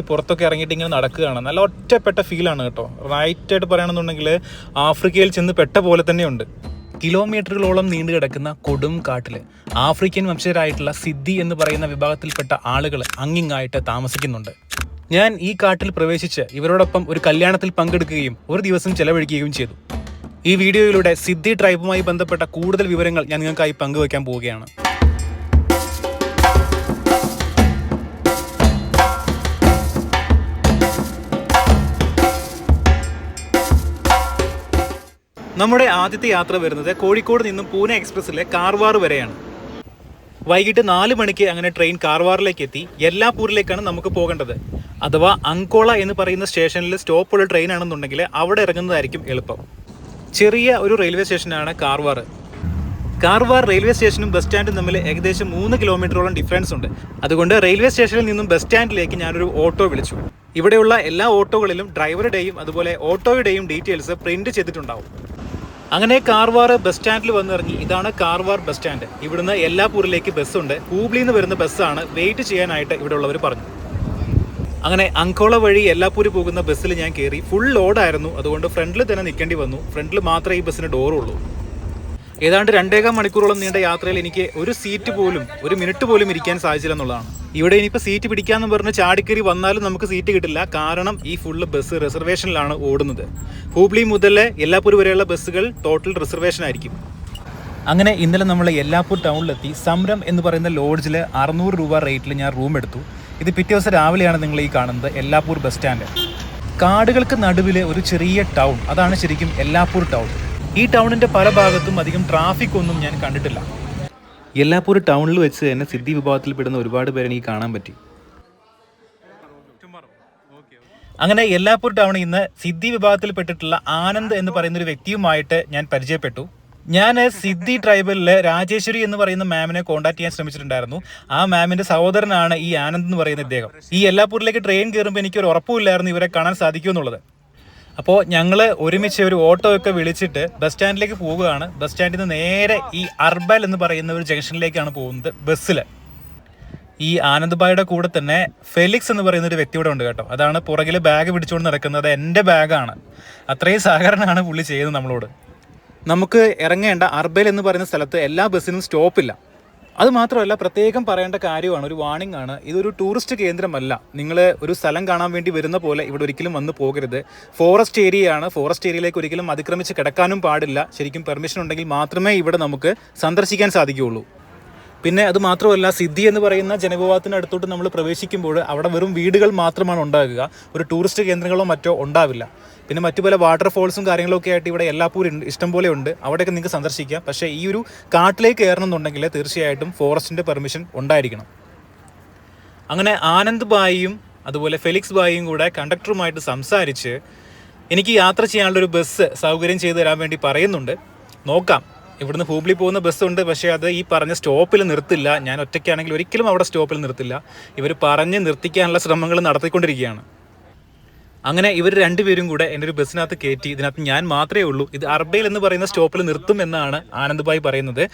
വെച്ച് പുറത്തൊക്കെ ഇറങ്ങിയിട്ട് ഇങ്ങനെ നടക്കുകയാണ്. നല്ല ഒറ്റപ്പെട്ട ഫീലാണ് കേട്ടോ. റൈറ്റ് ആയിട്ട് പറയുകയാണെന്നുണ്ടെങ്കിൽ ആഫ്രിക്കയിൽ ചെന്ന് പെട്ട പോലെ തന്നെയുണ്ട്. കിലോമീറ്ററുകളോളം നീണ്ടു കിടക്കുന്ന കൊടും കാട്ടിൽ ആഫ്രിക്കൻ വംശജരായിട്ടുള്ള സിദ്ധി എന്ന് പറയുന്ന വിഭാഗത്തിൽപ്പെട്ട ആളുകൾ അങ്ങിങ്ങായിട്ട് താമസിക്കുന്നുണ്ട്. ഞാൻ ഈ കാട്ടിൽ പ്രവേശിച്ച് ഇവരോടൊപ്പം ഒരു കല്യാണത്തിൽ പങ്കെടുക്കുകയും ഒരു ദിവസം ചെലവഴിക്കുകയും ചെയ്തു. ഈ വീഡിയോയിലൂടെ സിദ്ധി ട്രൈബുമായി ബന്ധപ്പെട്ട കൂടുതൽ വിവരങ്ങൾ ഞാൻ നിങ്ങൾക്കായി പങ്കുവയ്ക്കാൻ പോവുകയാണ്. നമ്മുടെ ആദ്യത്തെ യാത്ര വരുന്നത് കോഴിക്കോട് നിന്നും പൂനെ എക്സ്പ്രസ്സിലെ കാർവാർ വരെയാണ്. വൈകിട്ട് നാല് മണിക്ക് അങ്ങനെ ട്രെയിൻ കാർവാറിലേക്ക് എത്തി. എല്ലാപൂരിലേക്കാണ് നമുക്ക് പോകേണ്ടത്. അഥവാ അങ്കോള എന്ന് പറയുന്ന സ്റ്റേഷനിൽ സ്റ്റോപ്പുള്ള ട്രെയിൻ ആണെന്നുണ്ടെങ്കിൽ അവിടെ ഇറങ്ങുന്നതായിരിക്കും എളുപ്പം. ചെറിയ ഒരു റെയിൽവേ സ്റ്റേഷനാണ് കാർവാർ. കാർവാർ റെയിൽവേ സ്റ്റേഷനും ബസ് സ്റ്റാൻഡും തമ്മിൽ ഏകദേശം മൂന്ന് കിലോമീറ്ററോളം ഡിഫറൻസ് ഉണ്ട്. അതുകൊണ്ട് റെയിൽവേ സ്റ്റേഷനിൽ നിന്നും ബസ് സ്റ്റാൻഡിലേക്ക് ഞാനൊരു ഓട്ടോ വിളിച്ചു. ഇവിടെയുള്ള എല്ലാ ഓട്ടോകളിലും ഡ്രൈവറുടെയും അതുപോലെ ഓട്ടോയുടെയും ഡീറ്റെയിൽസ് പ്രിന്റ് ചെയ്തിട്ടുണ്ടാവും. അങ്ങനെ കാർവാർ ബസ് സ്റ്റാൻഡിൽ വന്നിറങ്ങി. ഇതാണ് കാർവാർ ബസ് സ്റ്റാൻഡ്. ഇവിടുന്ന് എല്ലാപൂരിലേക്ക് ബസ്സുണ്ട്. ഹൂബ്ലിയിൽ നിന്ന് വരുന്ന ബസ്സാണ് വെയിറ്റ് ചെയ്യാനായിട്ട് ഇവിടെ ഉള്ളവർ പറഞ്ഞു. അങ്ങനെ അങ്കോള വഴി എല്ലാപ്പൂര് പോകുന്ന ബസ്സിൽ ഞാൻ കയറി. ഫുൾ ലോഡായിരുന്നു. അതുകൊണ്ട് ഫ്രണ്ടിൽ തന്നെ നിൽക്കേണ്ടി വന്നു. ഫ്രണ്ടിൽ മാത്രമേ ഈ ബസ്സിന് ഡോറുള്ളൂ. ഏതാണ്ട് രണ്ടേകാൽ മണിക്കൂറോളം നീണ്ട യാത്രയിൽ എനിക്ക് ഒരു സീറ്റ് പോലും ഒരു മിനിറ്റ് പോലും ഇരിക്കാൻ സാധിച്ചില്ല എന്നുള്ളതാണ്. ഇവിടെ ഇനിയിപ്പോൾ സീറ്റ് പിടിക്കാന്ന് പറഞ്ഞ് ചാടിക്കറി വന്നാലും നമുക്ക് സീറ്റ് കിട്ടില്ല. കാരണം ഈ ഫുള്ള് ബസ് റിസർവേഷനിലാണ് ഓടുന്നത്. ഹൂബ്ലി മുതൽ എല്ലാപ്പൂർ വരെയുള്ള ബസ്സുകൾ ടോട്ടൽ റിസർവേഷൻ ആയിരിക്കും. അങ്ങനെ ഇന്നലെ നമ്മൾ എല്ലാപ്പൂർ ടൗണിലെത്തി. സംരം എന്ന് പറയുന്ന ലോഡ്ജിൽ അറുന്നൂറ് രൂപ റേറ്റിൽ ഞാൻ റൂം എടുത്തു. ഇത് പിറ്റേ ദിവസം രാവിലെയാണ് നിങ്ങൾ ഈ കാണുന്നത് എല്ലാപ്പൂർ ബസ് സ്റ്റാൻഡ് കാടുകൾക്ക് നടുവിൽ ഒരു ചെറിയ ടൗൺ അതാണ് ശരിക്കും എല്ലാപ്പൂർ ടൗൺ ഈ ടൗണിന്റെ പല ഭാഗത്തും അധികം ട്രാഫിക് ഒന്നും ഞാൻ കണ്ടിട്ടില്ല. എല്ലാപ്പൂർ ടൗണിൽ വെച്ച് തന്നെ സിദ്ധി വിഭാഗത്തിൽ പെടുന്ന ഒരുപാട് പേരെ എനിക്ക് കാണാൻ പറ്റി. അങ്ങനെ എല്ലാപ്പൂർ ടൗണിൽ നിന്ന് സിദ്ധി വിഭാഗത്തിൽപ്പെട്ടിട്ടുള്ള ആനന്ദ് എന്ന് പറയുന്ന ഒരു വ്യക്തിയുമായിട്ട് ഞാൻ പരിചയപ്പെട്ടു. ഞാൻ സിദ്ധി ട്രൈബലിലെ രാജേശ്വരി എന്ന് പറയുന്ന മാമിനെ കോൺടാക്ട് ചെയ്യാൻ ശ്രമിച്ചിട്ടുണ്ടായിരുന്നു. ആ മാമിന്റെ സഹോദരനാണ് ഈ ആനന്ദ് എന്ന് പറയുന്ന ഇദ്ദേഹം. ഈ എല്ലാപ്പൂരിലേക്ക് ട്രെയിൻ കയറുമ്പോൾ എനിക്ക് ഒരു ഉറപ്പുമില്ലായിരുന്നു ഇവരെ കാണാൻ സാധിക്കുമെന്നുള്ളത്. അപ്പോൾ ഞങ്ങൾ ഒരുമിച്ച് ഒരു ഓട്ടോ ഒക്കെ വിളിച്ചിട്ട് ബസ് സ്റ്റാൻഡിലേക്ക് പോവുകയാണ്. ബസ് സ്റ്റാൻഡിൽ നിന്ന് നേരെ ഈ അർബൽ എന്ന് പറയുന്ന ഒരു ജംഗ്ഷനിലേക്കാണ് പോകുന്നത് ബസ്സിൽ ഈ ആനന്ദ്ബായുടെ കൂടെ തന്നെ ഫെലിക്സ് എന്ന് പറയുന്ന ഒരു വ്യക്തി ഇവിടെ ഉണ്ട് കേട്ടോ. അതാണ് പുറകിൽ ബാഗ് പിടിച്ചുകൊണ്ട് നടക്കുന്നത്. എന്റെ ബാഗാണ് അത്രയും സഹകരണമാണ് പുള്ളി ചെയ്യുന്നത് നമ്മളോട്. നമുക്ക് ഇറങ്ങേണ്ട അർബൽ എന്ന് പറയുന്ന സ്ഥലത്ത് എല്ലാ ബസ്സിനും സ്റ്റോപ്പില്ല അത് മാത്രമല്ല പ്രത്യേകം പറയേണ്ട കാര്യമാണ് ഒരു വാണിംഗ് ആണ്. ഇതൊരു ടൂറിസ്റ്റ് കേന്ദ്രമല്ല. നിങ്ങൾ ഒരു സ്ഥലം കാണാൻ വേണ്ടി വരുന്ന പോലെ ഇവിടെ ഒരിക്കലും വന്ന് പോകരുത്. ഫോറസ്റ്റ് ഏരിയ ആണ്. ഫോറസ്റ്റ് ഏരിയയിലേക്ക് ഒരിക്കലും അതിക്രമിച്ച് കിടക്കാനും പാടില്ല. ശരിക്കും പെർമിഷൻ ഉണ്ടെങ്കിൽ മാത്രമേ ഇവിടെ നമുക്ക് സന്ദർശിക്കാൻ സാധിക്കുകയുള്ളൂ. പിന്നെ അത് മാത്രമല്ല സിദ്ധി എന്ന് പറയുന്ന ജനവിഭാഗത്തിനടുത്തോട്ട് നമ്മൾ പ്രവേശിക്കുമ്പോൾ അവിടെ വെറും വീടുകൾ മാത്രമാണ് ഉണ്ടാകുക. ഒരു ടൂറിസ്റ്റ് കേന്ദ്രങ്ങളോ മറ്റോ ഉണ്ടാവില്ല. പിന്നെ മറ്റു പല വാട്ടർഫോൾസും കാര്യങ്ങളൊക്കെ ആയിട്ട് ഇവിടെ എല്ലാപ്പൂരും ഇഷ്ടംപോലെ ഉണ്ട്. അവിടെയൊക്കെ നിങ്ങൾക്ക് സന്ദർശിക്കാം. പക്ഷേ ഈ ഒരു കാട്ടിലേക്ക് കയറണം എന്നുണ്ടെങ്കിൽ തീർച്ചയായിട്ടും ഫോറസ്റ്റിന്റെ പെർമിഷൻ ഉണ്ടായിരിക്കണം. അങ്ങനെ ആനന്ദ് ബായിയും അതുപോലെ ഫെലിക്സ് ബായിയും കൂടെ കണ്ടക്ടറുമായിട്ട് സംസാരിച്ച് എനിക്ക് യാത്ര ചെയ്യാനുള്ള ഒരു ബസ് സൗകര്യം ചെയ്തു തരാൻ വേണ്ടി പറയുന്നുണ്ട്. നോക്കാം. ഇവിടുന്ന് ഹൂബ്ലി പോകുന്ന ബസ് ഉണ്ട്. പക്ഷേ അത് ഈ പറഞ്ഞ സ്റ്റോപ്പിൽ നിർത്തില്ല. ഞാൻ ഒറ്റയ്ക്കാണെങ്കിൽ ഒരിക്കലും അവിടെ സ്റ്റോപ്പിൽ നിർത്തില്ല. ഇവർ പറഞ്ഞ് നിർത്തിക്കാനുള്ള ശ്രമങ്ങൾ നടത്തിക്കൊണ്ടിരിക്കുകയാണ്. അങ്ങനെ ഇവർ രണ്ടുപേരും കൂടെ എന്റെ ഒരു ബസ്സിനകത്ത് കയറ്റി ഇതിനകത്ത് ഞാൻ മാത്രമേ ഉള്ളൂ. ഇത് അർബേൽ എന്ന് പറയുന്ന സ്റ്റോപ്പിൽ നിർത്തും എന്നാണ് ആനന്ദ്ഭായ് പറയുന്നത്.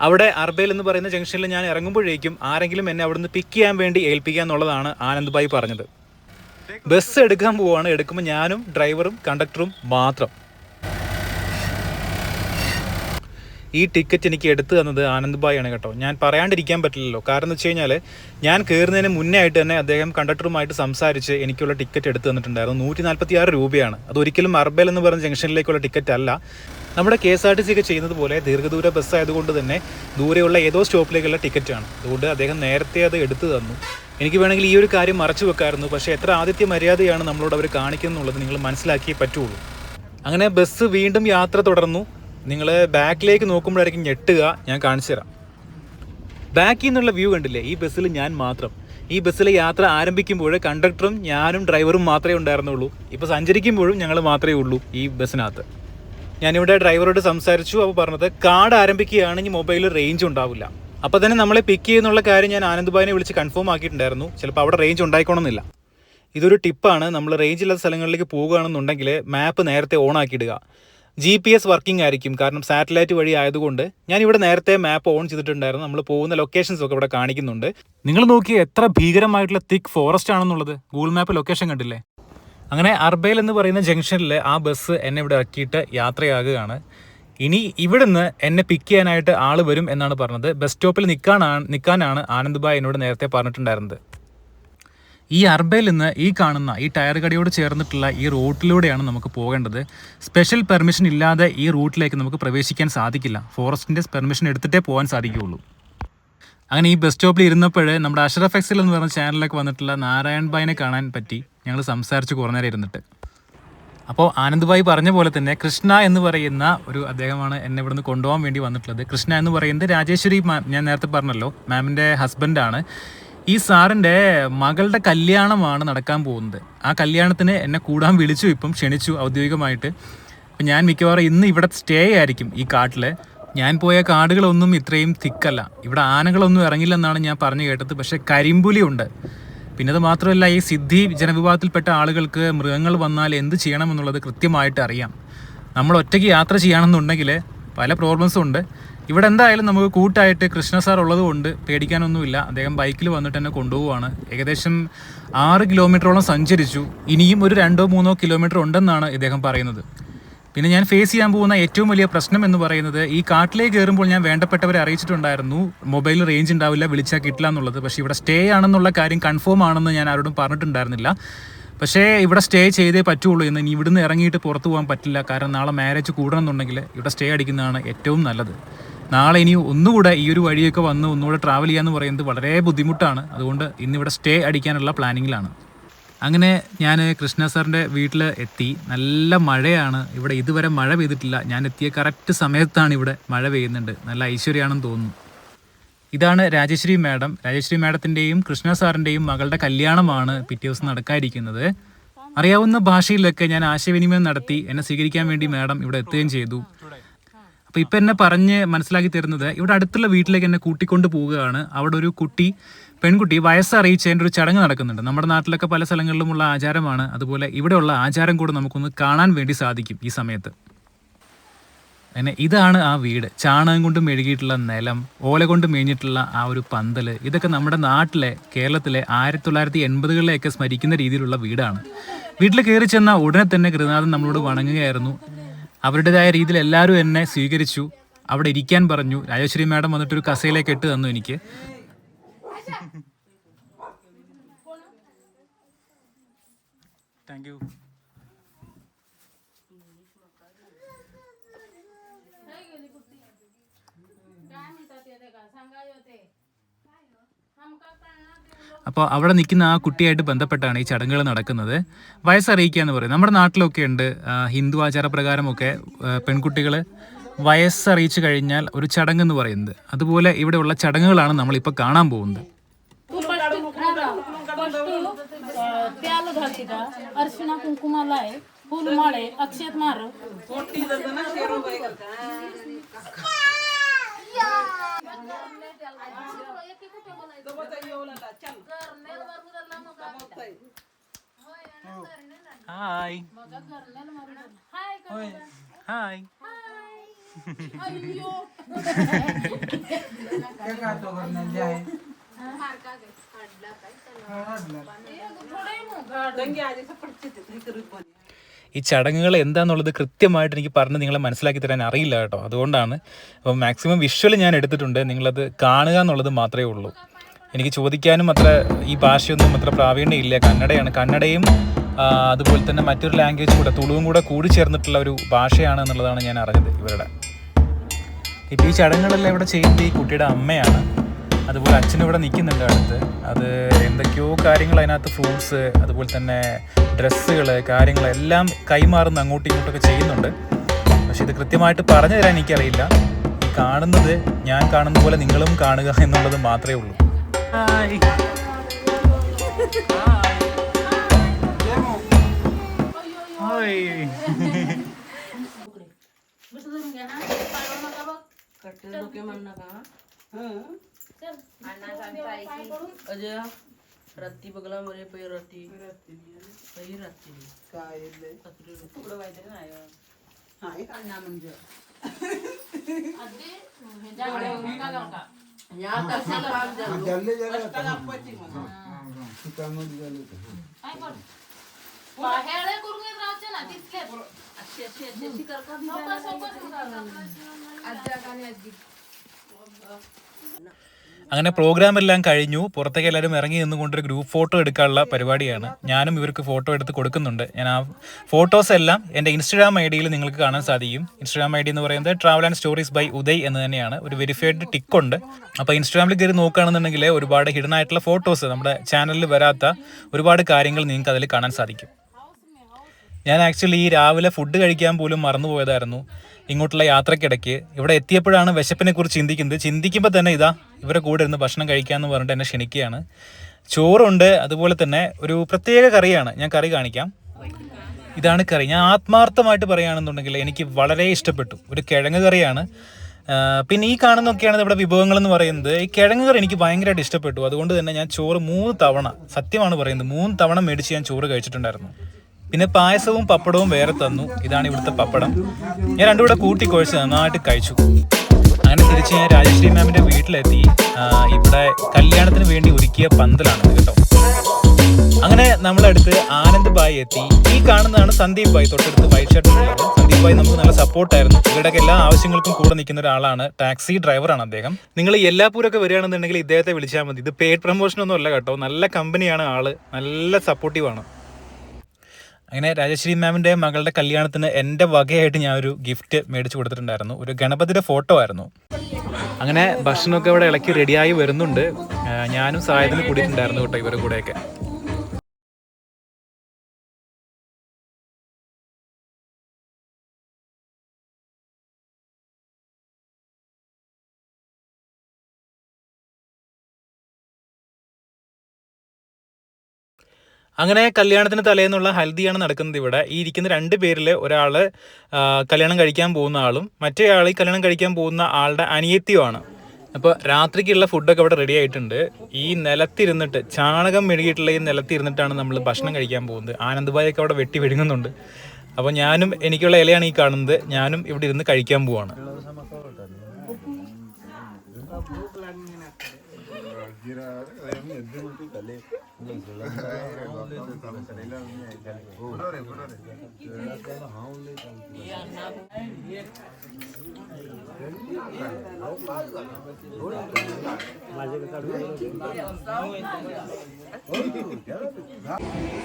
അവിടെ അർബേൽ എന്ന് പറയുന്ന ജംഗ്ഷനിൽ ഞാൻ ഇറങ്ങുമ്പോഴേക്കും ആരെങ്കിലും എന്നെ അവിടുന്ന് പിക്ക് ചെയ്യാൻ വേണ്ടി ഏൽപ്പിക്കുക എന്നുള്ളതാണ് ആനന്ദ്ഭായ് പറഞ്ഞത്. ബസ് എടുക്കാൻ പോവാണ്. എടുക്കുമ്പോൾ ഞാനും ഡ്രൈവറും കണ്ടക്ടറും മാത്രം. ഈ ടിക്കറ്റ് എനിക്ക് എടുത്തു തന്നത് ആനന്ദ് ഭായ് ആണ് കേട്ടോ. ഞാൻ പറയാണ്ടിരിക്കാൻ പറ്റില്ലല്ലോ. കാരണം എന്ന് വെച്ച് കഴിഞ്ഞാൽ ഞാൻ കയറുന്നതിന് മുന്നേ ആയിട്ട് തന്നെ അദ്ദേഹം കണ്ടക്ടറുമായിട്ട് സംസാരിച്ച് എനിക്കുള്ള ടിക്കറ്റ് എടുത്തു തന്നിട്ടുണ്ടായിരുന്നു. നൂറ്റി നാൽപ്പത്തി ആറ് രൂപയാണ്. അത് ഒരിക്കലും അർബൽ എന്ന് പറഞ്ഞ ജംഗ്ഷനിലേക്കുള്ള ടിക്കറ്റ് അല്ല. നമ്മുടെ K S R T C ഒക്കെ ചെയ്യുന്നത് പോലെ ദീർഘദൂര ബസ് ആയതുകൊണ്ട് തന്നെ ദൂരെയുള്ള ഏതോ സ്റ്റോപ്പിലേക്കുള്ള ടിക്കറ്റാണ് അതുകൊണ്ട് അദ്ദേഹം നേരത്തെ അത് എടുത്തു തന്നു. എനിക്ക് വേണമെങ്കിൽ ഈ ഒരു കാര്യം മറച്ചു വെക്കായിരുന്നു. പക്ഷേ എത്ര ആദിത്യ മര്യാദയാണ് നമ്മളോട് അവർ കാണിക്കുന്നുള്ളത് നിങ്ങൾ മനസ്സിലാക്കിയേ പറ്റുള്ളൂ. അങ്ങനെ ബസ് വീണ്ടും യാത്ര തുടർന്നു. നിങ്ങൾ ബാക്കിലേക്ക് നോക്കുമ്പോഴായിരിക്കും ഞെട്ടുക ഞാൻ കാണിച്ചു തരാം. ബാക്കിൽ നിന്നുള്ള വ്യൂ കണ്ടില്ലേ? ഈ ബസ്സിൽ ഞാൻ മാത്രം. ഈ ബസ്സിലെ യാത്ര ആരംഭിക്കുമ്പോൾ കണ്ടക്ടറും ഞാനും ഡ്രൈവറും മാത്രമേ ഉണ്ടായിരുന്നുള്ളൂ. ഇപ്പോൾ സഞ്ചരിക്കുമ്പോഴും ഞങ്ങൾ മാത്രമേ ഉള്ളൂ ഈ ബസ്സിനകത്ത്. ഞാനിവിടെ ഡ്രൈവറോട് സംസാരിച്ചു അപ്പോൾ പറഞ്ഞത് കാർഡ് ആരംഭിക്കുകയാണെങ്കിൽ മൊബൈലിൽ റേഞ്ച് ഉണ്ടാവില്ല. അപ്പോൾ തന്നെ നമ്മളെ പിക്ക് ചെയ്യുന്നുള്ള കാര്യം ഞാൻ ആനന്ദുബായിനെ വിളിച്ച് കൺഫേം ആക്കിയിട്ടുണ്ടായിരുന്നു. ചിലപ്പോൾ അവിടെ റേഞ്ച് ഉണ്ടായിക്കോണമെന്നില്ല ഇതൊരു ടിപ്പാണ് നമ്മൾ റേഞ്ച് ഇല്ലാത്ത സ്ഥലങ്ങളിലേക്ക് പോകുകയാണെന്നുണ്ടെങ്കിൽ മാപ്പ് നേരത്തെ ഓൺ ആക്കിയിടുക ജി പി എസ് വർക്കിംഗ് ആയിരിക്കും. കാരണം സാറ്റലൈറ്റ് വഴി ആയതുകൊണ്ട് ഞാൻ ഇവിടെ നേരത്തെ മാപ്പ് ഓൺ ചെയ്തിട്ടുണ്ടായിരുന്നു. നമ്മൾ പോകുന്ന ലൊക്കേഷൻസ് ഒക്കെ ഇവിടെ കാണിക്കുന്നുണ്ട്. നിങ്ങൾ നോക്കി എത്ര ഭീകരമായിട്ടുള്ള തിക്ക് ഫോറസ്റ്റ് ആണെന്നുള്ളത് ഗൂഗിൾ മാപ്പ് ലൊക്കേഷൻ കണ്ടില്ലേ? അങ്ങനെ അർബേൽ എന്ന് പറയുന്ന ജംഗ്ഷനിൽ ആ ബസ് എന്നെ ഇവിടെ ഇറക്കിയിട്ട് യാത്രയാകുകയാണ്. ഇനി ഇവിടുന്ന് എന്നെ പിക്ക് ചെയ്യാനായിട്ട് ആൾ വരും എന്നാണ് പറഞ്ഞത്. ബസ് സ്റ്റോപ്പിൽ നിൽക്കാനാണ് നിൽക്കാനാണ് ആനന്ദ് ഭായ് എന്നോട് നേരത്തെ പറഞ്ഞിട്ടുണ്ടായിരുന്നത്. ഈ അർബയിൽ നിന്ന് ഈ കാണുന്ന ഈ ടയർ കടയോട് ചേർന്നിട്ടുള്ള ഈ റൂട്ടിലൂടെയാണ് നമുക്ക് പോകേണ്ടത്. സ്പെഷ്യൽ പെർമിഷൻ ഇല്ലാതെ ഈ റൂട്ടിലേക്ക് നമുക്ക് പ്രവേശിക്കാൻ സാധിക്കില്ല. ഫോറസ്റ്റിന്റെ പെർമിഷൻ എടുത്തിട്ടേ പോകാൻ സാധിക്കുകയുള്ളൂ. അങ്ങനെ ഈ ബസ് സ്റ്റോപ്പിൽ ഇരുന്നപ്പോഴേ നമ്മുടെ അഷറഫ് എക്സൽ എന്ന് പറഞ്ഞ ചാനലിലൊക്കെ വന്നിട്ടുള്ള നാരായൺ ഭായിനെ കാണാൻ പറ്റി. ഞങ്ങൾ സംസാരിച്ച് കുറേ നേരം ഇരുന്നിട്ട്. അപ്പോൾ ആനന്ദ് പറഞ്ഞ പോലെ തന്നെ കൃഷ്ണ എന്ന് പറയുന്ന ഒരു അദ്ദേഹമാണ് എന്നെ ഇവിടുന്ന് കൊണ്ടുപോകാൻ വേണ്ടി വന്നിട്ടുള്ളത്. കൃഷ്ണ എന്ന് പറയുന്നത് രാജേശ്വരി മാം ഞാൻ നേരത്തെ പറഞ്ഞല്ലോ മാമിന്റെ ഹസ്ബൻഡാണ് ഈ സാറിന്റെ മകളുടെ കല്യാണമാണ് നടക്കാൻ പോകുന്നത്. ആ കല്യാണത്തിന് എന്നെ കൂടാൻ വിളിച്ചു ഇപ്പം ക്ഷണിച്ചു ഔദ്യോഗികമായിട്ട്. അപ്പം ഞാൻ മിക്കവാറും ഇന്ന് ഇവിടെ സ്റ്റേ ആയിരിക്കും ഈ കാട്ടിൽ ഞാൻ പോയ കാടുകളൊന്നും ഇത്രയും തിക്കല്ല. ഇവിടെ ആനകളൊന്നും ഇറങ്ങില്ലെന്നാണ് ഞാൻ പറഞ്ഞു കേട്ടത്. പക്ഷേ കരിമ്പുലിയുണ്ട്. പിന്നെ അത് മാത്രമല്ല ഈ സിദ്ധി ജനവിഭാഗത്തിൽപ്പെട്ട ആളുകൾക്ക് മൃഗങ്ങൾ വന്നാൽ എന്ത് ചെയ്യണമെന്നുള്ളത് കൃത്യമായിട്ട് അറിയാം. നമ്മൾ ഒറ്റയ്ക്ക് യാത്ര ചെയ്യണമെന്നുണ്ടെങ്കിൽ പല പ്രോബ്ലംസും ഉണ്ട്. ഇവിടെ എന്തായാലും നമുക്ക് കൂട്ടായിട്ട് കൃഷ്ണ സാർ ഉള്ളത് കൊണ്ട് പേടിക്കാനൊന്നുമില്ല. അദ്ദേഹം ബൈക്കിൽ വന്നിട്ട് എന്നെ കൊണ്ടുപോവാണ് ഏകദേശം ആറ് കിലോമീറ്ററോളം സഞ്ചരിച്ചു. ഇനിയും ഒരു രണ്ടോ മൂന്നോ കിലോമീറ്റർ ഉണ്ടെന്നാണ് ഇദ്ദേഹം പറയുന്നത്. പിന്നെ ഞാൻ ഫേസ് ചെയ്യാൻ പോകുന്ന ഏറ്റവും വലിയ പ്രശ്നം എന്ന് പറയുന്നത് ഈ കാട്ടിലേക്ക് കയറുമ്പോൾ ഞാൻ വേണ്ടപ്പെട്ടവരെ അറിയിച്ചിട്ടുണ്ടായിരുന്നു. മൊബൈൽ റേഞ്ച് ഉണ്ടാവില്ല വിളിച്ചാൽ കിട്ടില്ല എന്നുള്ളത്. പക്ഷേ ഇവിടെ സ്റ്റേ ആണെന്നുള്ള കാര്യം കൺഫേം ആണെന്ന് ഞാൻ ആരോടും പറഞ്ഞിട്ടുണ്ടായിരുന്നില്ല. പക്ഷേ ഇവിടെ സ്റ്റേ ചെയ്തേ പറ്റുള്ളൂ എന്ന് ഇനി ഇവിടുന്ന് ഇറങ്ങിയിട്ട് പുറത്തു പോകാൻ പറ്റില്ല. കാരണം നാളെ മാരേജ് കൂടണം എന്നുണ്ടെങ്കിൽ ഇവിടെ സ്റ്റേ അടിക്കുന്നതാണ് ഏറ്റവും നല്ലത്. നാളെ ഇനി ഒന്നുകൂടെ ഈ ഒരു വഴിയൊക്കെ വന്ന് ഒന്നുകൂടെ ട്രാവൽ ചെയ്യാന്ന് പറയുന്നത് വളരെ ബുദ്ധിമുട്ടാണ്. അതുകൊണ്ട് ഇന്നിവിടെ സ്റ്റേ അടിക്കാനുള്ള പ്ലാനിങ്ങിലാണ് അങ്ങനെ ഞാൻ കൃഷ്ണ സാറിന്റെ വീട്ടിൽ എത്തി. നല്ല മഴയാണ്. ഇവിടെ ഇതുവരെ മഴ പെയ്തിട്ടില്ല. ഞാൻ എത്തിയ കറക്റ്റ് സമയത്താണ് ഇവിടെ മഴ പെയ്യുന്നുണ്ട്. നല്ല ഐശ്വര്യമാണെന്ന് തോന്നുന്നു. ഇതാണ് രാജശ്രീ മാഡം. രാജശ്രീ മാഡത്തിന്റെയും കൃഷ്ണ സാറിന്റെയും മകളുടെ കല്യാണമാണ് പിറ്റേ ദിവസം നടക്കാതിരിക്കുന്നത് അറിയാവുന്ന ഭാഷയിലൊക്കെ ഞാൻ ആശയവിനിമയം നടത്തി എന്നെ സ്വീകരിക്കാൻ വേണ്ടി മാഡം ഇവിടെ എത്തുകയും ചെയ്തു. അപ്പോൾ ഇപ്പം എന്നെ പറഞ്ഞ് മനസ്സിലാക്കി തരുന്നത് ഇവിടെ അടുത്തുള്ള വീട്ടിലേക്ക് എന്നെ കൂട്ടിക്കൊണ്ട് പോവുകയാണ്. അവിടെ ഒരു കുട്ടി പെൺകുട്ടി വയസ്സറിയിച്ചതിന്റെ ഒരു ചടങ്ങ് നടക്കുന്നുണ്ട്. നമ്മുടെ നാട്ടിലൊക്കെ പല സ്ഥലങ്ങളിലുമുള്ള ആചാരമാണ്. അതുപോലെ ഇവിടെയുള്ള ആചാരം കൂടെ നമുക്കൊന്ന് കാണാൻ വേണ്ടി സാധിക്കും ഈ സമയത്ത്. അങ്ങനെ ഇതാണ് ആ വീട്. ചാണകം കൊണ്ട് മെഴുകിയിട്ടുള്ള നിലം ഓല കൊണ്ട് മേഞ്ഞിട്ടുള്ള ആ ഒരു പന്തൽ ഇതൊക്കെ നമ്മുടെ നാട്ടിലെ കേരളത്തിലെ ആയിരത്തി തൊള്ളായിരത്തി എൺപതുകളിലെയൊക്കെ സ്മരിക്കുന്ന രീതിയിലുള്ള വീടാണ്. വീട്ടിൽ കയറി ചെന്ന ഉടനെ തന്നെ ഗൃഹനാഥൻ നമ്മളോട് വണങ്ങുകയായിരുന്നു. അവരുടേതായ രീതിയിൽ എല്ലാവരും എന്നെ സ്വീകരിച്ചു. അവിടെ ഇരിക്കാൻ പറഞ്ഞു. രാജശ്രീ മാഡം വന്നിട്ട് ഒരു കസയിലേക്ക് ഇട്ട് തന്നു എനിക്ക്. താങ്ക് യു അപ്പോൾ അവിടെ നിൽക്കുന്ന ആ കുട്ടിയായിട്ട് ബന്ധപ്പെട്ടാണ് ഈ ചടങ്ങുകൾ നടക്കുന്നത് വയസ്സറിയിക്കുക എന്ന് പറയും നമ്മുടെ നാട്ടിലൊക്കെ ഉണ്ട് ആ, ഹിന്ദു ആചാരപ്രകാരമൊക്കെ പെൺകുട്ടികൾ വയസ്സറിയിച്ചു കഴിഞ്ഞാൽ ഒരു ചടങ്ങ് എന്ന് പറയുന്നത് അതുപോലെ ഇവിടെയുള്ള ചടങ്ങുകളാണ് നമ്മളിപ്പോൾ കാണാൻ പോകുന്നത് त्याला घालते का अर्शिना कुंकुमाला आहे फुल माळे अक्षत मार ഹായ് ഹായ് ഈ ചടങ്ങുകൾ എന്താന്നുള്ളത് കൃത്യമായിട്ട് എനിക്ക് പറഞ്ഞ് നിങ്ങളെ മനസ്സിലാക്കി തരാൻ അറിയില്ല കേട്ടോ. അതുകൊണ്ടാണ് അപ്പോൾ മാക്സിമം വിഷ്വൽ ഞാൻ എടുത്തിട്ടുണ്ട്. നിങ്ങളത് കാണുക എന്നുള്ളത് മാത്രമേ ഉള്ളൂ. എനിക്ക് ചോദിക്കാനും അത്ര ഈ ഭാഷയൊന്നും അത്ര പ്രാവീണ്യം ഇല്ല. കന്നഡയാണ്. കന്നഡയും അതുപോലെ തന്നെ മറ്റൊരു ലാംഗ്വേജ് കൂടെ തുളുവും കൂടെ കൂടി ചേർന്നിട്ടുള്ള ഒരു ഭാഷയാണ് എന്നുള്ളതാണ് ഞാൻ അറിഞ്ഞത് ഇവരുടെ. ഇപ്പോൾ ഈ ചടങ്ങുകളെല്ലാം ഇവിടെ ചെയ്യുന്നത് ഈ കുട്ടിയുടെ അമ്മയാണ്. അതുപോലെ അച്ഛനും ഇവിടെ നിൽക്കുന്നുണ്ട് അടുത്ത്. അത് എന്തൊക്കെയോ കാര്യങ്ങൾ അതിനകത്ത് ഫ്രൂട്ട്സ് അതുപോലെ തന്നെ ഡ്രസ്സുകൾ കാര്യങ്ങളെല്ലാം കൈമാറുന്ന അങ്ങോട്ടും ഇങ്ങോട്ടൊക്കെ ചെയ്യുന്നുണ്ട്. പക്ഷെ ഇത് കൃത്യമായിട്ട് പറഞ്ഞു തരാൻ എനിക്കറിയില്ല. ഈ കാണുന്നത് ഞാൻ കാണുന്ന പോലെ നിങ്ങളും കാണുക എന്നുള്ളത് മാത്രമേ ഉള്ളൂ. रत्ती बुसरून घ्या ना पाडू नका बघ कट्टे डोके म्हण नका हं चल अण्णा सांगता ऐकी अजय रात्री बघला मरे पै रात्री पै रात्री काय येते तुकडं व्हायचं नाही हाय अण्णा म्हणजे झाले അങ്ങനെ പ്രോഗ്രാം എല്ലാം കഴിഞ്ഞു. പുറത്തേക്ക് എല്ലാവരും ഇറങ്ങി നിന്നുകൊണ്ടൊരു ഗ്രൂപ്പ് ഫോട്ടോ എടുക്കാനുള്ള പരിപാടിയാണ്. ഞാനും ഇവർക്ക് ഫോട്ടോ എടുത്ത് കൊടുക്കുന്നുണ്ട്. ഞാൻ ആ ഫോട്ടോസ് എല്ലാം എന്റെ ഇൻസ്റ്റാഗ്രാം ഐ ഡിയിൽ നിങ്ങൾക്ക് കാണാൻ സാധിക്കും. ഇൻസ്റ്റാഗ്രാം ഐ ഡി എന്ന് പറയുന്നത് travel and stories by Uday എന്ന് തന്നെയാണ്. ഒരു വെരിഫൈഡ് ടിക്ക് ഉണ്ട്. അപ്പോൾ ഇൻസ്റ്റാഗ്രാമിൽ കയറി നോക്കുകയാണെന്നുണ്ടെങ്കിൽ ഒരുപാട് ഹിഡൻ ആയിട്ടുള്ള ഫോട്ടോസ് നമ്മുടെ ചാനലിൽ വരാത്ത ഒരുപാട് കാര്യങ്ങൾ നിങ്ങൾക്ക് അതിൽ കാണാൻ സാധിക്കും. ഞാൻ ആക്ച്വലി ഈ രാവിലെ ഫുഡ് കഴിക്കാൻ പോലും മറന്നുപോയതായിരുന്നു ഇങ്ങോട്ടുള്ള യാത്രക്കിടയ്ക്ക്. ഇവിടെ എത്തിയപ്പോഴാണ് വിശപ്പിനെ കുറിച്ച് ചിന്തിക്കുന്നത്. ചിന്തിക്കുമ്പോൾ തന്നെ ഇതാ ഇവരെ കൂടെ ഇരുന്ന് ഭക്ഷണം കഴിക്കാമെന്ന് പറഞ്ഞിട്ട് എന്നെ ക്ഷണിക്കുകയാണ്. ചോറുണ്ട് അതുപോലെ തന്നെ ഒരു പ്രത്യേക കറിയാണ്. ഞാൻ കറി കാണിക്കാം. ഇതാണ് കറി. ഞാൻ ആത്മാർത്ഥമായിട്ട് പറയുകയാണെന്നുണ്ടെങ്കിൽ എനിക്ക് വളരെ ഇഷ്ടപ്പെട്ടു. ഒരു കിഴങ്ങ് കറിയാണ്. പിന്നെ ഈ കാണുന്നൊക്കെയാണ് ഇവിടെ വിഭവങ്ങൾ എന്ന് പറയുന്നത്. ഈ കിഴങ്ങ് കറി എനിക്ക് ഭയങ്കരമായിട്ട് ഇഷ്ടപ്പെട്ടു. അതുകൊണ്ട് തന്നെ ഞാൻ ചോറ് മൂന്ന് തവണ സത്യമാണ് പറയുന്നത് മൂന്ന് തവണ മേടിച്ച് ഞാൻ ചോറ് കഴിച്ചിട്ടുണ്ടായിരുന്നു. പിന്നെ പായസവും പപ്പടവും വേറെ തന്നു. ഇതാണ് ഇവിടുത്തെ പപ്പടം. ഞാൻ രണ്ടും കൂടെ കൂട്ടി കുഴച്ച് നന്നായിട്ട് കഴിച്ചു. അങ്ങനെ തിരിച്ച് ഞാൻ രാജശ്രീ മാമിന്റെ വീട്ടിലെത്തി. ഇവിടെ കല്യാണത്തിന് വേണ്ടി ഒരുക്കിയ പന്തലാണ് കേട്ടോ. അങ്ങനെ നമ്മളടുത്ത് ആനന്ദ് ബായ് എത്തി. ഈ കാണുന്നതാണ് സന്ദീപ് ബായ്. തൊട്ടടുത്ത് വൈറ്റ് ഷർട്ട് സന്ദീപ് ബായ് നമുക്ക് നല്ല സപ്പോർട്ടായിരുന്നു ഇവരുടെ എല്ലാ ആവശ്യങ്ങൾക്കും കൂടെ നിൽക്കുന്ന ഒരാളാണ്. ടാക്സി ഡ്രൈവറാണ് അദ്ദേഹം. നിങ്ങൾ എല്ലാപ്പൂരൊക്കെ വരികയാണെന്നുണ്ടെങ്കിൽ ഇദ്ദേഹത്തെ വിളിച്ചാൽ മതി. ഇത് പേഡ് പ്രൊമോഷൻ ഒന്നും അല്ല കേട്ടോ. നല്ല കമ്പനിയാണ് ആൾ. നല്ല സപ്പോർട്ടീവാണ് അങ്ങനെ രാജശ്രീ മാമിന്റെ മകളുടെ കല്യാണത്തിന് എന്റെ വകയായിട്ട് ഞാൻ ഒരു ഗിഫ്റ്റ് മേടിച്ചു കൊടുത്തിട്ടുണ്ടായിരുന്നു. ഒരു ഗണപതിയുടെ ഫോട്ടോ ആയിരുന്നു. അങ്ങനെ ഭക്ഷണമൊക്കെ ഇവിടെ ഇളക്കി റെഡിയായി വരുന്നുണ്ട്. ഞാനും സായത്തിന് കൂടിയിട്ടുണ്ടായിരുന്നു കേട്ടോ ഇവരുടെ കൂടെയൊക്കെ. അങ്ങനെ കല്യാണത്തിന് തലേന്നുള്ള ഹൽദിയാണ് നടക്കുന്നത് ഇവിടെ. ഈ ഇരിക്കുന്ന രണ്ട് പേരിൽ ഒരാൾ കല്യാണം കഴിക്കാൻ പോകുന്ന ആളും മറ്റേ ആൾ ഈ കല്യാണം കഴിക്കാൻ പോകുന്ന ആളുടെ അനിയത്തിയുമാണ്. അപ്പോൾ രാത്രിക്കുള്ള ഫുഡൊക്കെ ഇവിടെ റെഡി ആയിട്ടുണ്ട്. ഈ നിലത്തിരുന്നിട്ട് ചാണകം മെഴുകിയിട്ടുള്ള ഈ നിലത്തിരുന്നിട്ടാണ് നമ്മൾ ഭക്ഷണം കഴിക്കാൻ പോകുന്നത്. ആനന്ദ്ബായൊക്കെ അവിടെ വെട്ടി വിഴുങ്ങുന്നുണ്ട്. അപ്പോൾ ഞാനും എനിക്കുള്ള ഇലയാണ് ഈ കാണുന്നത്. ഞാനും ഇവിടെ ഇരുന്ന് കഴിക്കാൻ പോവാണ്.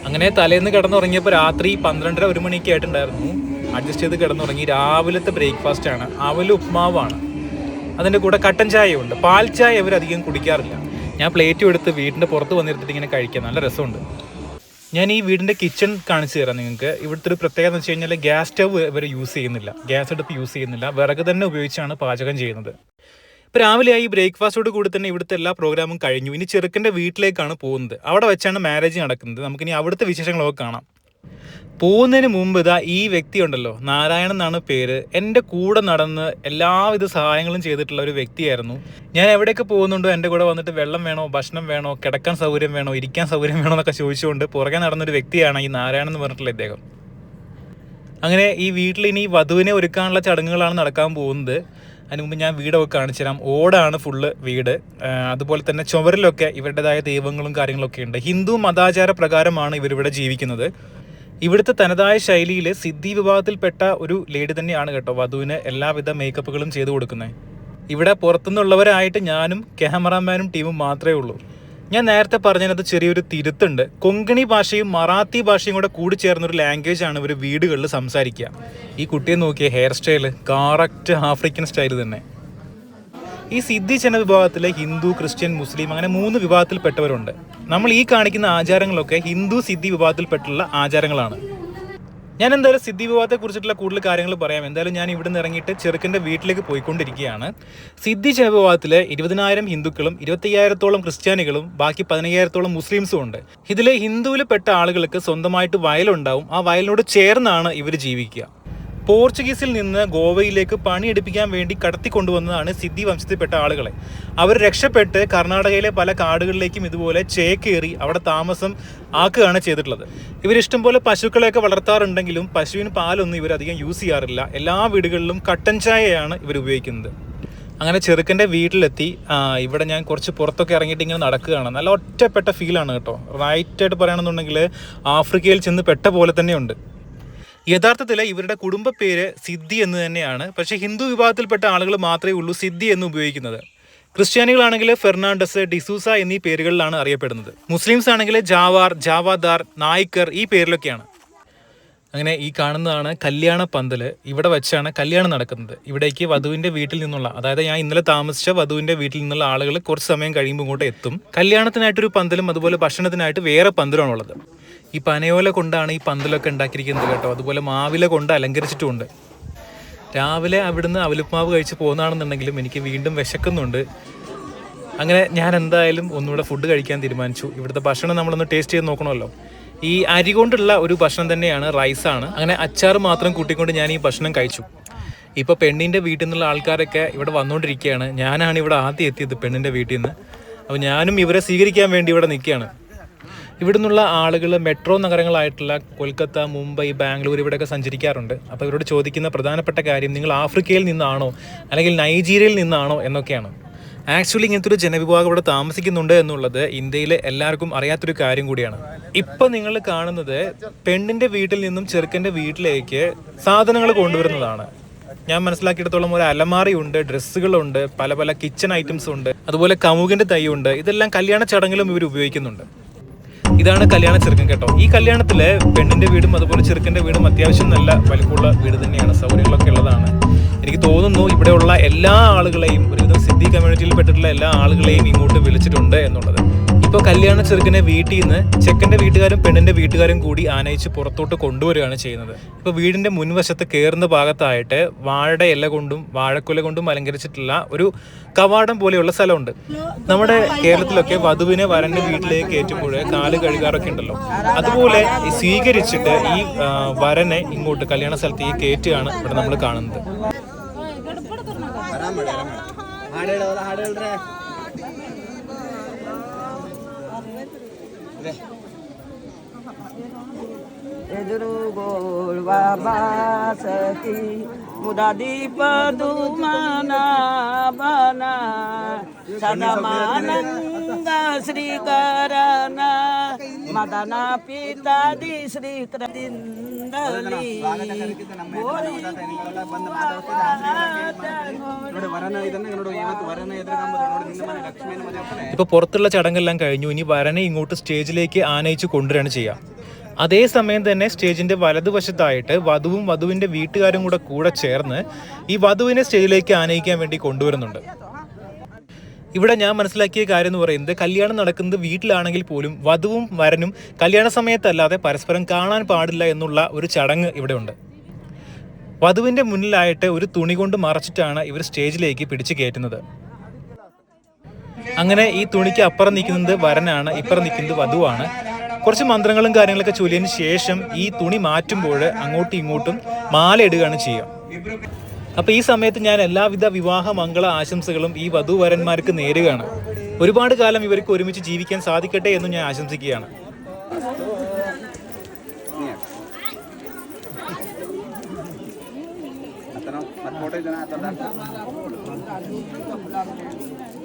അങ്ങനെ തലേന്ന് കിടന്നുറങ്ങിയപ്പോൾ രാത്രി പന്ത്രണ്ടര ഒരു മണിയൊക്കെ ആയിട്ടുണ്ടായിരുന്നു. അഡ്ജസ്റ്റ് ചെയ്ത് കിടന്നുറങ്ങി. രാവിലത്തെ ബ്രേക്ക്ഫാസ്റ്റ് ആണ്. അവൽ ഉപ്മാവാണ്. അതിന്റെ കൂടെ കട്ടൻ ചായയുണ്ട്. പാൽ ചായ ഇവരധികം കുടിക്കാറില്ല. ഞാൻ പ്ലേറ്റും എടുത്ത് വീടിന്റെ പുറത്ത് വന്നിരുത്തിട്ട് ഇങ്ങനെ കഴിക്കാം. നല്ല രസമുണ്ട്. ഞാൻ ഈ വീടിന്റെ കിച്ചൺ കാണിച്ചു തരാം നിങ്ങൾക്ക്. ഇവിടുത്തെ ഒരു പ്രത്യേകത എന്ന് വെച്ച് കഴിഞ്ഞാൽ ഗ്യാസ് സ്റ്റവ് ഇവർ യൂസ് ചെയ്യുന്നില്ല. ഗ്യാസ് അടുപ്പ് യൂസ് ചെയ്യുന്നില്ല. വിറക് തന്നെ ഉപയോഗിച്ചാണ് പാചകം ചെയ്യുന്നത്. ഇപ്പോൾ രാവിലെ ആയി ബ്രേക്ക്ഫാസ്റ്റോട് കൂടി തന്നെ ഇവിടുത്തെ എല്ലാ പ്രോഗ്രാമും കഴിഞ്ഞു. ഇനി ചെറുക്കന്റെ വീട്ടിലേക്കാണ് പോകുന്നത്. അവിടെ വെച്ചാണ് മാരേജ് നടക്കുന്നത്. നമുക്കിനി അവിടുത്തെ വിശേഷങ്ങളൊക്കെ കാണാം. പോകുന്നതിന് മുമ്പ് ഇതാ ഈ വ്യക്തി ഉണ്ടല്ലോ നാരായണൻ എന്നാണ് പേര്. എന്റെ കൂടെ നടന്ന് എല്ലാവിധ സഹായങ്ങളും ചെയ്തിട്ടുള്ള ഒരു വ്യക്തിയായിരുന്നു. ഞാൻ എവിടെയൊക്കെ പോകുന്നുണ്ടോ എന്റെ കൂടെ വന്നിട്ട് വെള്ളം വേണോ ഭക്ഷണം വേണോ കിടക്കാൻ സൗകര്യം വേണോ ഇരിക്കാൻ സൗകര്യം വേണോ എന്നൊക്കെ ചോദിച്ചുകൊണ്ട് പുറകെ നടന്നൊരു വ്യക്തിയാണ് ഈ നാരായണൻ എന്ന് പറഞ്ഞിട്ടുള്ള ഇദ്ദേഹം. അങ്ങനെ ഈ വീട്ടിൽ ഇനി വധുവിനെ ഒരുക്കാനുള്ള ചടങ്ങുകളാണ് നടക്കാൻ പോകുന്നത്. അതിന് മുമ്പ് ഞാൻ വീടൊക്കെ കാണിച്ചു തരാം. ഓടാണ് ഫുള്ള് വീട്. അതുപോലെ തന്നെ ചുവരിലൊക്കെ ഇവരുടേതായ ദൈവങ്ങളും കാര്യങ്ങളൊക്കെ ഉണ്ട്. ഹിന്ദു മതാചാര പ്രകാരമാണ് ഇവരിവിടെ ജീവിക്കുന്നത്. ഇവിടുത്തെ തനതായ ശൈലിയിൽ സിദ്ധി വിഭാഗത്തിൽപ്പെട്ട ഒരു ലേഡി തന്നെയാണ് കേട്ടോ വധുവിന് എല്ലാവിധ മേക്കപ്പുകളും ചെയ്തു കൊടുക്കുന്നത് ഇവിടെ പുറത്തുനിന്നുള്ളവരായിട്ട് ഞാനും ക്യാമറാമാനും ടീമും മാത്രമേ ഉള്ളൂ. ഞാൻ നേരത്തെ പറഞ്ഞതിനകത്ത് ചെറിയൊരു തിരുത്തുണ്ട്. കൊങ്കണി ഭാഷയും മറാത്തി ഭാഷയും കൂടെ കൂടി ചേർന്നൊരു ലാംഗ്വേജ് ആണ് ഇവർ വീടുകളിൽ സംസാരിക്കുക. ഈ കുട്ടിയെ നോക്കിയ hair style correct African style തന്നെ. ഈ സിദ്ധി ചെന്ന വിഭാഗത്തിലെ ഹിന്ദു ക്രിസ്ത്യൻ മുസ്ലിം അങ്ങനെ മൂന്ന് വിഭാഗത്തിൽപ്പെട്ടവരുണ്ട്. നമ്മൾ ഈ കാണിക്കുന്ന ആചാരങ്ങളൊക്കെ ഹിന്ദു സിദ്ധി വിഭാഗത്തിൽപ്പെട്ടുള്ള ആചാരങ്ങളാണ്. ഞാൻ എന്തായാലും സിദ്ധി വിവാഹത്തെ കുറിച്ചിട്ടുള്ള കൂടുതൽ കാര്യങ്ങൾ പറയാം. എന്തായാലും ഞാൻ ഇവിടുന്ന് ഇറങ്ങിയിട്ട് ചെറുക്കന്റെ വീട്ടിലേക്ക് പോയിക്കൊണ്ടിരിക്കുകയാണ്. സിദ്ധി ജനവിഭാഗത്തിൽ ഇരുപതിനായിരം ഹിന്ദുക്കളും ഇരുപത്തയ്യായിരത്തോളം ക്രിസ്ത്യാനികളും ബാക്കി പതിനയ്യായിരത്തോളം മുസ്ലിംസും ഉണ്ട്. ഇതിൽ ഹിന്ദുവിൽ പെട്ട ആളുകൾക്ക് സ്വന്തമായിട്ട് വയലുണ്ടാവും. ആ വയലിനോട് ചേർന്നാണ് ഇവർ ജീവിക്കുക. പോർച്ചുഗീസിൽ നിന്ന് ഗോവയിലേക്ക് പണിയെടുപ്പിക്കാൻ വേണ്ടി കടത്തിക്കൊണ്ടുവന്നതാണ് സിദ്ധി വംശത്തിൽപ്പെട്ട ആളുകളെ. അവർ രക്ഷപ്പെട്ട് കർണാടകയിലെ പല കാടുകളിലേക്കും ഇതുപോലെ ചേക്കേറി അവിടെ താമസം ആക്കുകയാണ് ചെയ്തിട്ടുള്ളത്. ഇവർ പോലെ പശുക്കളെയൊക്കെ വളർത്താറുണ്ടെങ്കിലും പശുവിന് പാലൊന്നും ഇവരധികം യൂസ് ചെയ്യാറില്ല. എല്ലാ വീടുകളിലും കട്ടൻ ചായയാണ് ഇവർ ഉപയോഗിക്കുന്നത്. അങ്ങനെ ചെറുക്കന്റെ വീട്ടിലെത്തി. ഇവിടെ ഞാൻ കുറച്ച് പുറത്തൊക്കെ ഇറങ്ങിയിട്ട് ഇങ്ങനെ നടക്കുകയാണ്. നല്ല ഒറ്റപ്പെട്ട ഫീലാണ് കേട്ടോ. റൈറ്റായിട്ട് പറയുകയാണെന്നുണ്ടെങ്കിൽ ആഫ്രിക്കയിൽ ചെന്ന് പെട്ട പോലെ തന്നെയുണ്ട്. യഥാർത്ഥത്തിൽ ഇവരുടെ കുടുംബ പേര് സിദ്ധി എന്ന് തന്നെയാണ്. പക്ഷേ ഹിന്ദു വിഭാഗത്തിൽപ്പെട്ട ആളുകൾ മാത്രമേ ഉള്ളൂ സിദ്ധി എന്ന് ഉപയോഗിക്കുന്നത്. ക്രിസ്ത്യാനികളാണെങ്കിൽ ഫെർണാണ്ടസ് ഡിസൂസ എന്നീ പേരുകളിലാണ് അറിയപ്പെടുന്നത്. മുസ്ലിംസ് ആണെങ്കിൽ ജാവാർ ജാവാദാർ നായ്ക്കർ ഈ പേരിലൊക്കെയാണ്. അങ്ങനെ ഈ കാണുന്നതാണ് കല്യാണ പന്തൽ ഇവിടെ വെച്ചാണ് കല്യാണം നടക്കുന്നത്. ഇവിടേക്ക് വധുവിന്റെ വീട്ടിൽ നിന്നുള്ള അതായത് ഞാൻ ഇന്നലെ താമസിച്ച വധുവിന്റെ വീട്ടിൽ നിന്നുള്ള ആളുകൾ കുറച്ച് സമയം കഴിയുമ്പോൾ ഇങ്ങോട്ട് എത്തും. കല്യാണത്തിനായിട്ടൊരു പന്തലും അതുപോലെ ഭക്ഷണത്തിനായിട്ട് വേറെ പന്തലുമാണ് ഉള്ളത് ഈ പനയോല കൊണ്ടാണ് ഈ പന്തലൊക്കെ ഉണ്ടാക്കിയിരിക്കുന്നത് കേട്ടോ. അതുപോലെ മാവില കൊണ്ട് അലങ്കരിച്ചിട്ടുമുണ്ട്. രാവിലെ അവിടുന്ന് അവലുപ്മാവ് കഴിച്ച് പോകുന്നതാണെന്നുണ്ടെങ്കിലും എനിക്ക് വീണ്ടും വിശക്കുന്നുണ്ട്. അങ്ങനെ ഞാൻ എന്തായാലും ഒന്നുകൂടെ ഫുഡ് കഴിക്കാൻ തീരുമാനിച്ചു. ഇവിടുത്തെ ഭക്ഷണം നമ്മളൊന്ന് ടേസ്റ്റ് ചെയ്ത് നോക്കണമല്ലോ. ഈ അരി കൊണ്ടുള്ള ഒരു ഭക്ഷണം തന്നെയാണ് റൈസാണ് അങ്ങനെ അച്ചാർ മാത്രം കൂട്ടിക്കൊണ്ട് ഞാൻ ഈ ഭക്ഷണം കഴിച്ചു. ഇപ്പോൾ പെണ്ണിന്റെ വീട്ടിൽ നിന്നുള്ള ആൾക്കാരൊക്കെ ഇവിടെ വന്നുകൊണ്ടിരിക്കുകയാണ്. ഞാനാണ് ഇവിടെ ആദ്യം എത്തിയത് പെണ്ണിന്റെ വീട്ടിൽ നിന്ന്. അപ്പോൾ ഞാനും ഇവരെ സ്വീകരിക്കാൻ വേണ്ടി ഇവിടെ നിൽക്കുകയാണ്. ഇവിടെ നിന്നുള്ള ആളുകൾ മെട്രോ നഗരങ്ങളായിട്ടുള്ള കൊൽക്കത്ത മുംബൈ ബാംഗ്ലൂർ ഇവിടെയൊക്കെ സഞ്ചരിക്കാറുണ്ട്. അപ്പോൾ ഇവരോട് ചോദിക്കുന്ന പ്രധാനപ്പെട്ട കാര്യം നിങ്ങൾ ആഫ്രിക്കയിൽ നിന്നാണോ അല്ലെങ്കിൽ നൈജീരിയയിൽ നിന്നാണോ എന്നൊക്കെയാണ്. ആക്ച്വലി ഇങ്ങനത്തെ ഒരു ജനവിഭാഗം ഇവിടെ താമസിക്കുന്നുണ്ട് എന്നുള്ളത് ഇന്ത്യയിലെ എല്ലാവർക്കും അറിയാത്തൊരു കാര്യം കൂടിയാണ്. ഇപ്പം നിങ്ങൾ കാണുന്നത് പെണ്ണിന്റെ വീട്ടിൽ നിന്നും ചെറുക്കന്റെ വീട്ടിലേക്ക് സാധനങ്ങൾ കൊണ്ടുവരുന്നതാണ്. ഞാൻ മനസ്സിലാക്കിയിടത്തോളം ഒരു അലമാറി ഉണ്ട് ഡ്രസ്സുകളുണ്ട് പല പല കിച്ചൺ ഐറ്റംസ് ഉണ്ട് അതുപോലെ കമുകിന്റെ തൈ ഉണ്ട് ഇതെല്ലാം കല്യാണ ചടങ്ങിലും ഇവർ ഉപയോഗിക്കുന്നുണ്ട്. ഇതാണ് കല്യാണ ചെറുക്കൻ കേട്ടോ. ഈ കല്യാണത്തിൽ പെണ്ണിന്റെ വീടും അതുപോലെ ചെറുക്കന്റെ വീടും അത്യാവശ്യം നല്ല വലിപ്പമുള്ള വീട് തന്നെയാണ്. സൗകര്യങ്ങളൊക്കെ ഉള്ളതാണ്. എനിക്ക് തോന്നുന്നു ഇവിടെയുള്ള എല്ലാ ആളുകളെയും ഒരുവിധം സിദ്ധി കമ്മ്യൂണിറ്റിയിൽ പെട്ടിട്ടുള്ള എല്ലാ ആളുകളെയും ഇങ്ങോട്ട് വിളിച്ചിട്ടുണ്ട് എന്നുള്ളത്. ഇപ്പോൾ കല്യാണ ചെറുക്കനെ വീട്ടിൽ നിന്ന് ചെക്കന്റെ വീട്ടുകാരും പെണ്ണിന്റെ വീട്ടുകാരും കൂടി ആനയിച്ച് പുറത്തോട്ട് കൊണ്ടുവരികയാണ് ചെയ്യുന്നത്. ഇപ്പോൾ വീടിന്റെ മുൻവശത്ത് കയറുന്ന ഭാഗത്തായിട്ട് വാഴയുടെ ഇല കൊണ്ടും വാഴക്കുല കൊണ്ടും അലങ്കരിച്ചിട്ടുള്ള ഒരു കവാടം പോലെയുള്ള സ്ഥലമുണ്ട്. നമ്മുടെ കേരളത്തിലൊക്കെ വധുവിനെ വരന്റെ വീട്ടിലേക്ക് കയറ്റുമ്പോൾ കാൽ കഴുകാറൊക്കെ ഉണ്ടല്ലോ. അതുപോലെ ഈ സ്വീകരിച്ചിട്ട് ഈ വരനെ ഇങ്ങോട്ട് കല്യാണ സ്ഥലത്തേക്ക് കയറ്റുകയാണ് ഇവിടെ നമ്മൾ കാണുന്നത്. 그래. 에드르골 와바세티 മുദാദി പതുമാനാ സദമാനന്ദ ശ്രീകരണ മദന പിതാദി ശ്രീകൃതിന്ദലി ഇപ്പൊ പുറത്തുള്ള ചടങ്ങെല്ലാം കഴിഞ്ഞു ഇനി വരനെ ഇങ്ങോട്ട് സ്റ്റേജിലേക്ക് ആനയിച്ച് കൊണ്ടുവരാണ് ചെയ്യുക. അതേസമയം തന്നെ സ്റ്റേജിന്റെ വലതുവശത്തായിട്ട് വധുവും വധുവിന്റെ വീട്ടുകാരും കൂടെ കൂടെ ചേർന്ന് ഈ വധുവിനെ സ്റ്റേജിലേക്ക് ആനയിക്കാൻ വേണ്ടി കൊണ്ടുവരുന്നുണ്ട്. ഇവിടെ ഞാൻ മനസ്സിലാക്കിയ കാര്യം എന്ന് പറയുന്നത് കല്യാണം നടക്കുന്നത് വീട്ടിലാണെങ്കിൽ പോലും വധുവും വരനും കല്യാണ സമയത്തല്ലാതെ പരസ്പരം കാണാൻ പാടില്ല എന്നുള്ള ഒരു ചടങ്ങ് ഇവിടെ ഉണ്ട് വധുവിന്റെ മുന്നിലായിട്ട് ഒരു തുണി കൊണ്ട് മറച്ചിട്ടാണ് ഇവർ സ്റ്റേജിലേക്ക് പിടിച്ചു കയറ്റുന്നത്. അങ്ങനെ ഈ തുണിക്ക് അപ്പുറം നിൽക്കുന്നത് വരനാണ് ഇപ്പുറം നിൽക്കുന്നത് വധുവാണ്. കുറച്ച് മന്ത്രങ്ങളും കാര്യങ്ങളൊക്കെ ചൊല്ലിയതിന് ശേഷം ഈ തുണി മാറ്റുമ്പോൾ അങ്ങോട്ടും ഇങ്ങോട്ടും മാല ഇടുകയാണ് ചെയ്യുക. അപ്പൊ ഈ സമയത്ത് ഞാൻ എല്ലാവിധ വിവാഹ മംഗള ആശംസകളും ഈ വധുവരന്മാർക്ക് നേരുകയാണ്. ഒരുപാട് കാലം ഇവർക്ക് ഒരുമിച്ച് ജീവിക്കാൻ സാധിക്കട്ടെ എന്നും ഞാൻ ആശംസിക്കുകയാണ്.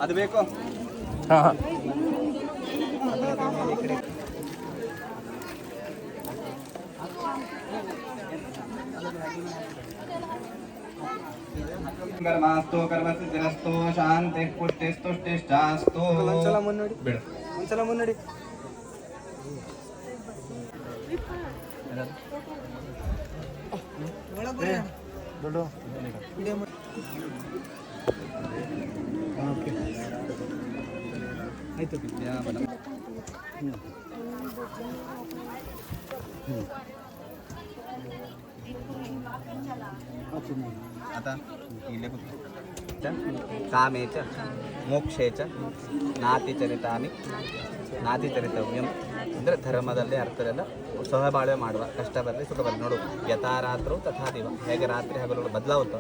അത് ബേക്കോ कर्मास्तु कर्मसिद्धिरस्तु शान्तिः पुष्टिस्तुष्टिश्चास्तु ಬೇಡ ಒಂದ್ಸಲ ಮುನ್ನಡಿ आता इले च कामे च ಮೋಕ್ಷೇ ಚ ನಾತಿ ಚರಿತಾನಿ ನಾತಿ ಚರಿತವ್ಯಂ ಅಂದರೆ ಧರ್ಮದಲ್ಲಿ ಅರ್ಥದಲ್ಲ ಸಹಬಾಳ್ವೆ ಮಾಡುವ ಕಷ್ಟ ಬರಲಿ ಸುಖ ಬರಲಿ ನೋಡು ಯಥಾ ರಾತ್ರು ತಥಾ ದಿವ ಹೇಗೆ ರಾತ್ರಿ ಹಗಲುಗಳು ಬದಲಾವುತ್ತೋ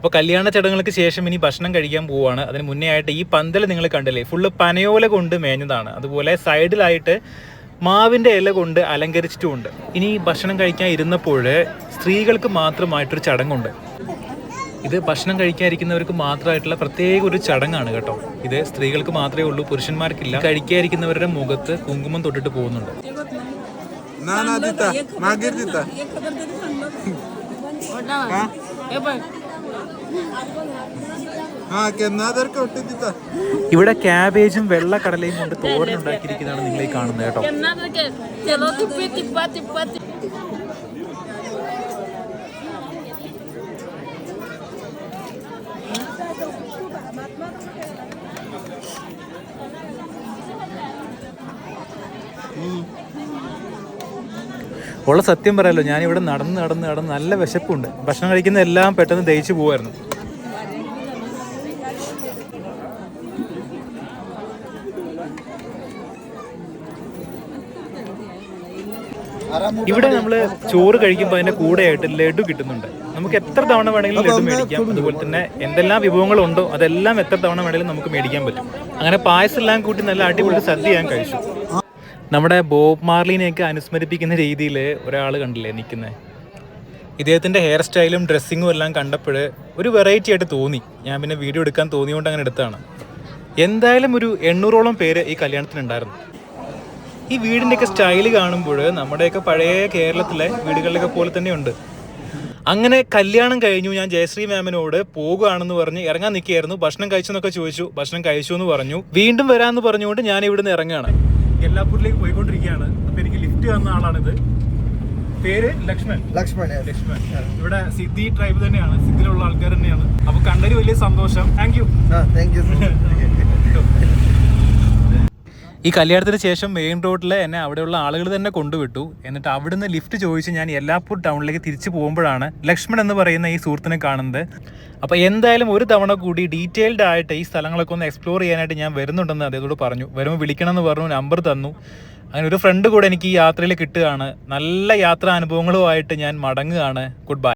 അപ്പോൾ കല്യാണ ചടങ്ങുകൾക്ക് ശേഷം ഇനി ഭക്ഷണം കഴിക്കാൻ പോവുകയാണ് അതിന് മുന്നേ ആയിട്ട് ഈ പന്തൽ നിങ്ങൾ കണ്ടില്ലേ ഫുള്ള് പനയോല കൊണ്ട് മേഞ്ഞതാണ് അതുപോലെ സൈഡിലായിട്ട് മാവിൻ്റെ ഇല കൊണ്ട് അലങ്കരിച്ചിട്ടുമുണ്ട് ഇനി ഭക്ഷണം കഴിക്കാൻ ഇരുന്നപ്പോൾ സ്ത്രീകൾക്ക് മാത്രമായിട്ടൊരു ചടങ്ങുണ്ട് ഇത് ഭക്ഷണം കഴിക്കാതിരിക്കുന്നവർക്ക് മാത്രമായിട്ടുള്ള പ്രത്യേക ഒരു ചടങ്ങാണ് കേട്ടോ ഇത് സ്ത്രീകൾക്ക് മാത്രമേ ഉള്ളൂ പുരുഷന്മാർക്കില്ല കഴിക്കാതിരിക്കുന്നവരുടെ മുഖത്ത് കുങ്കുമം തൊട്ടിട്ട് പോകുന്നുണ്ട് ना ना तिथं मागीर तिथं ഇവിടെ ക്യാബേജും വെള്ളക്കടലയും കൊണ്ട് തോരൻ ഉണ്ടാക്കിയിരിക്കുന്നതാണ് നിങ്ങൾ ഈ കാണുന്നത് കേട്ടോ. ഉള്ള സത്യം പറയാലോ ഞാൻ ഇവിടെ നടന്ന് നടന്ന് നടന്ന് നല്ല വിശപ്പുണ്ട്. ഭക്ഷണം കഴിക്കുന്ന എല്ലാം പെട്ടെന്ന് ദഹിച്ചു പോവായിരുന്നു. ഇവിടെ നമ്മൾ ചോറ് കഴിക്കുമ്പോൾ അതിന്റെ കൂടെയായിട്ട് ലഡു കിട്ടുന്നുണ്ട്. നമുക്ക് എത്ര തവണ വേണമെങ്കിലും ലഡു മേടിക്കാം. അതുപോലെ തന്നെ എന്തെല്ലാം വിഭവങ്ങളുണ്ടോ അതെല്ലാം എത്ര തവണ വേണമെങ്കിലും നമുക്ക് മേടിക്കാൻ പറ്റും. അങ്ങനെ പായസം എല്ലാം കൂട്ടി നല്ല അടിപൊളി സദ്യ ഞാൻ കഴിച്ചു. നമ്മുടെ ബോബ് മാർലിനെയൊക്കെ അനുസ്മരിപ്പിക്കുന്ന രീതിയിൽ ഒരാൾ കണ്ടില്ലേ നിൽക്കുന്നത് ഇദ്ദേഹത്തിന്റെ ഹെയർ സ്റ്റൈലും ഡ്രസ്സിങ്ങും എല്ലാം കണ്ടപ്പോൾ ഒരു വെറൈറ്റി ആയിട്ട് തോന്നി. ഞാൻ പിന്നെ വീഡിയോ എടുക്കാൻ തോന്നിയോണ്ട് അങ്ങനെ എടുത്തതാണ്. എന്തായാലും ഒരു എണ്ണൂറോളം പേര് ഈ കല്യാണത്തിനുണ്ടായിരുന്നു. ഈ വീടിന്റെയൊക്കെ സ്റ്റൈൽ കാണുമ്പോൾ നമ്മുടെയൊക്കെ പഴയ കേരളത്തിലെ വീടുകളിലൊക്കെ പോലെ തന്നെയുണ്ട് അങ്ങനെ കല്യാണം കഴിഞ്ഞു. ഞാൻ ജയശ്രീ മാമിനോട് പോകുകയാണെന്ന് പറഞ്ഞ് ഇറങ്ങാൻ നിൽക്കുകയായിരുന്നു. ഭക്ഷണം കഴിച്ചെന്നൊക്കെ ചോദിച്ചു. ഭക്ഷണം കഴിച്ചു എന്ന് പറഞ്ഞു. വീണ്ടും വരാമെന്ന് പറഞ്ഞുകൊണ്ട് ഞാൻ ഇവിടുന്ന് ഇറങ്ങുകയാണ്. എല്ലാപ്പൂരിലേക്ക് പോയിക്കൊണ്ടിരിക്കുകയാണ്. അപ്പൊ എനിക്ക് ലിഫ്റ്റ് വന്ന ആളാണിത്. പേര് ലക്ഷ്മൺ. ലക്ഷ്മൺ ലക്ഷ്മൺ. ഇവിടെ സിദ്ധി ട്രൈബ് തന്നെയാണ്. സിദ്ധിയിലുള്ള ആൾക്കാർ തന്നെയാണ്. അപ്പൊ കണ്ടൊരു വലിയ സന്തോഷം. താങ്ക് യു താങ്ക് യു ഈ കല്യാണത്തിന് ശേഷം മെയിൻ റോഡിൽ എന്നെ അവിടെയുള്ള ആളുകൾ തന്നെ കൊണ്ടുവിട്ടു. എന്നിട്ട് അവിടുന്ന് ലിഫ്റ്റ് ചോദിച്ച് ഞാൻ എല്ലാപ്പൂർ ടൗണിലേക്ക് തിരിച്ചു പോകുമ്പോഴാണ് ലക്ഷ്മൺ എന്ന് പറയുന്ന ഈ സുഹൃത്തിനെ കാണുന്നത്. അപ്പോൾ എന്തായാലും ഒരു തവണ കൂടി ഡീറ്റെയിൽഡ് ആയിട്ട് ഈ സ്ഥലങ്ങളൊക്കെ ഒന്ന് എക്സ്പ്ലോർ ചെയ്യാനായിട്ട് ഞാൻ വരുന്നുണ്ടെന്ന് അദ്ദേഹത്തോട് പറഞ്ഞു. വരുമ്പോൾ വിളിക്കണം എന്ന് പറഞ്ഞു നമ്പർ തന്നു. അങ്ങനെ ഒരു ഫ്രണ്ട് കൂടെ എനിക്ക് ഈ യാത്രയിൽ കിട്ടുകയാണ്. നല്ല യാത്രാ അനുഭവങ്ങളുമായിട്ട് ഞാൻ മടങ്ങുകയാണ്. Good bye